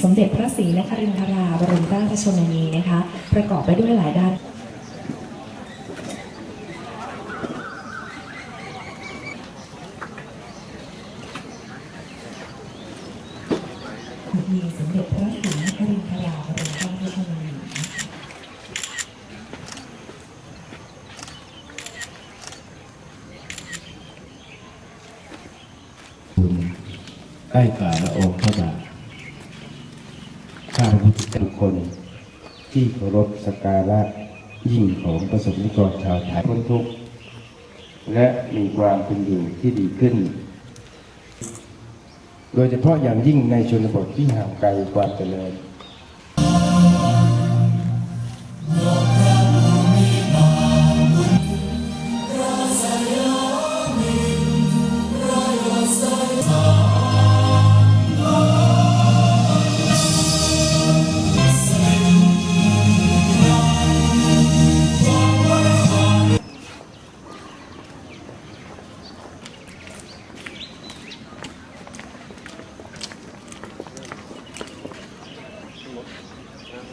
ศรีนครินทราบรมราชชนนีนะคะ ประกอบไปด้วยหลายด้านมีสมเด็จพระศรีนครินทราบรมราชชนนีคุณใกล้ฝ่าละองค์พระบาท ข้าพุทธทุกคนที่เคารพสักการะยิ่งของประสบนิกรชาวไทยพ้นทุกข์และมีความเป็นอยู่ที่ดีขึ้น โดยเฉพาะอย่างยิ่งในชนบทที่ห่างไกลความเจริญ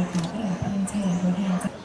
นะคะก็เราเพิ่มเชิญตัวแทนจาก